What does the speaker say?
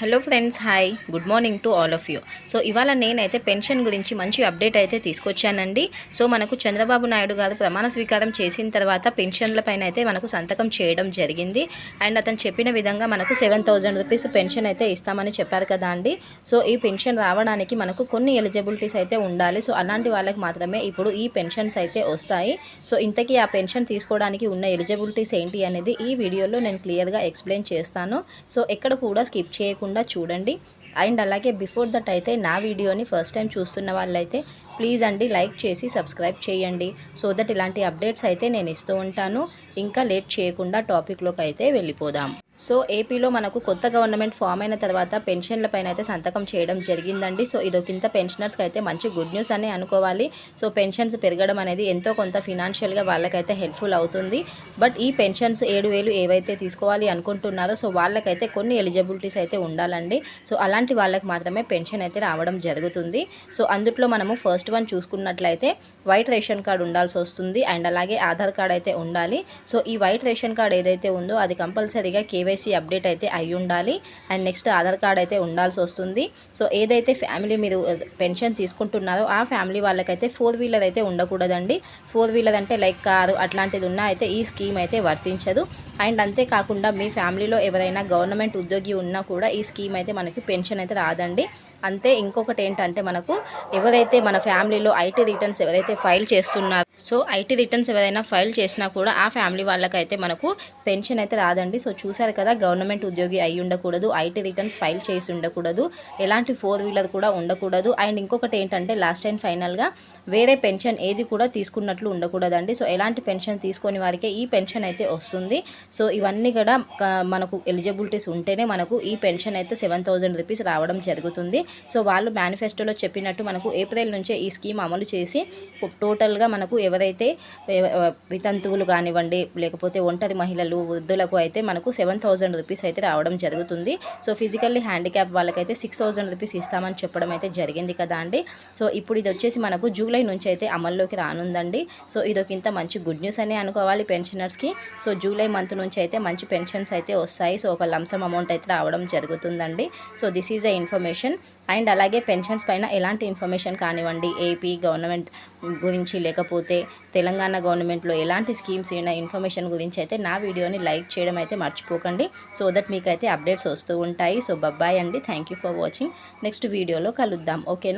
Hello friends hi good morning to all of you so ఇవాళ నేనైతే pension గురించి మంచి అప్డేట్ అయితే తీసుకొచ్చానండి. సో మనకు చంద్రబాబు నాయుడు గారు ప్రమాణ స్వీకారం చేసిన తర్వాత పెన్షన్ల పైన అయితే మనకు సంతకం చేయడం జరిగింది. అండ్ అతను చెప్పిన విధంగా మనకు సెవెన్ థౌజండ్ రూపీస్ పెన్షన్ అయితే ఇస్తామని చెప్పారు కదా అండి. సో ఈ పెన్షన్ రావడానికి మనకు కొన్ని ఎలిజిబిలిటీస్ అయితే ఉండాలి. సో అలాంటి వాళ్ళకి మాత్రమే ఇప్పుడు ఈ పెన్షన్స్ అయితే వస్తాయి. సో ఇంతకీ ఆ పెన్షన్ తీసుకోవడానికి ఉన్న ఎలిజిబిలిటీస్ ఏంటి అనేది ఈ వీడియోలో నేను క్లియర్గా ఎక్స్ప్లెయిన్ చేస్తాను. సో ఎక్కడ కూడా స్కిప్ చేయకుండా చూడండి. అండ్ అలాగే బిఫోర్ దట్ అయితే నా వీడియోని ఫస్ట్ టైం చూస్తున్న వాళ్ళైతే ప్లీజ్ అండి లైక్ చేసి సబ్స్క్రైబ్ చేయండి. సో దట్ ఇలాంటి అప్డేట్స్ అయితే నేను ఇస్తూ ఉంటాను. ఇంకా లేట్ చేయకుండా టాపిక్లోకి అయితే వెళ్ళిపోదాం. సో ఏపీలో మనకు కొత్త గవర్నమెంట్ ఫామ్ అయిన తర్వాత పెన్షన్ల పైన అయితే సంతకం చేయడం జరిగిందండి. సో ఇదొకింత పెన్షనర్స్కి అయితే మంచి గుడ్ న్యూస్ అని అనుకోవాలి. సో పెన్షన్స్ పెరగడం అనేది ఎంతో కొంత ఫినాన్షియల్గా వాళ్ళకైతే హెల్ప్ఫుల్ అవుతుంది. బట్ ఈ పెన్షన్స్ ఏడు వేలు ఏవైతే తీసుకోవాలి అనుకుంటున్నారో సో వాళ్ళకైతే కొన్ని ఎలిజిబిలిటీస్ అయితే ఉండాలండి. సో అలాంటి వాళ్ళకి మాత్రమే పెన్షన్ అయితే రావడం జరుగుతుంది. సో అందుట్లో మనము ఫస్ట్ వన్ చూసుకున్నట్లయితే వైట్ రేషన్ కార్డు ఉండాల్సి వస్తుంది. అండ్ అలాగే ఆధార్ కార్డ్ అయితే ఉండాలి. సో ఈ వైట్ రేషన్ కార్డ్ ఏదైతే ఉందో అది కంపల్సరీగా కేవైసీ అప్డేట్ అయితే అయి ఉండాలి. అండ్ నెక్స్ట్ ఆధార్ కార్డ్ అయితే ఉండాల్సి వస్తుంది. సో ఏదైతే ఫ్యామిలీ మీరు పెన్షన్ తీసుకుంటున్నారో ఆ ఫ్యామిలీ వాళ్ళకైతే ఫోర్ వీలర్ అయితే ఉండకూడదండి. ఫోర్ వీలర్ అంటే లైక్ కారు అట్లాంటిది ఉన్నా అయితే ఈ స్కీమ్ అయితే వర్తించదు. అండ్ అంతేకాకుండా మీ ఫ్యామిలీలో ఎవరైనా గవర్నమెంట్ ఉద్యోగి ఉన్నా కూడా ఈ స్కీమ్ అయితే మనకి పెన్షన్ అయితే రాదండి. అంతే ఇంకొకటి ఏంటంటే మనకు ఎవరైతే మన ఫ్యామిలీలో ఐటీ రిటర్న్స్ ఎవరైతే ఫైల్ చేస్తున్నారో సో ఐటీ రిటర్న్స్ ఎవరైనా ఫైల్ చేసినా కూడా ఆ ఫ్యామిలీ వాళ్ళకైతే మనకు పెన్షన్ అయితే రాదండి. సో చూసారు కదా గవర్నమెంట్ ఉద్యోగి అయి ఉండకూడదు ఐటీ రిటర్న్స్ ఫైల్ చేసి ఉండకూడదు ఎలాంటి ఫోర్ వీలర్ కూడా ఉండకూడదు. అండ్ ఇంకొకటి ఏంటంటే లాస్ట్ అండ్ ఫైనల్గా వేరే పెన్షన్ ఏది కూడా తీసుకున్నట్లు ఉండకూడదండి. సో ఎలాంటి పెన్షన్ తీసుకొని వారికే ఈ పెన్షన్ అయితే వస్తుంది. సో ఇవన్నీ కూడా మనకు ఎలిజిబిలిటీస్ ఉంటేనే మనకు ఈ పెన్షన్ అయితే సెవెన్ థౌజండ్ రూపీస్ రావడం జరుగుతుంది. సో వాళ్ళు మేనిఫెస్టోలో చెప్పినట్టు మనకు ఏప్రిల్ నుంచే ఈ స్కీమ్ అమలు చేసి టోటల్గా మనకు ఎవరైతే వితంతువులు కానివ్వండి లేకపోతే ఒంటరి మహిళలు వృద్ధులకు అయితే మనకు సెవెన్ థౌజండ్ రూపీస్ అయితే రావడం జరుగుతుంది. సో ఫిజికల్లీ హ్యాండిక్యాప్ వాళ్ళకైతే సిక్స్ థౌజండ్ రూపీస్ ఇస్తామని చెప్పడం అయితే జరిగింది కదా అండి. సో ఇప్పుడు ఇది వచ్చేసి మనకు జూలై నుంచి అయితే అమల్లోకి రానుందండి. సో ఇది ఒక ఇంత మంచి గుడ్ న్యూస్ అని అనుకోవాలి పెన్షనర్స్కి. సో జూలై మంత్ నుంచి అయితే మంచి పెన్షన్స్ అయితే వస్తాయి. సో ఒక లంసం అమౌంట్ అయితే రావడం జరుగుతుందండి. So this is the information. And అలాగే పెన్షన్స్ పైన ఎలాంటి ఇన్ఫర్మేషన్ కానివ్వండి ఏపీ గవర్నమెంట్ గురించి లేకపోతే తెలంగాణ గవర్నమెంట్లో ఎలాంటి స్కీమ్స్ అయినా ఇన్ఫర్మేషన్ గురించి అయితే నా వీడియోని లైక్ చేయడం అయితే మర్చిపోకండి. సో దట్ మీకు అయితే అప్డేట్స్ వస్తూ ఉంటాయి. సో బబ్బాయ్ అండి. Thank you for watching. Next వీడియోలో కలుద్దాం. ఓకేనా?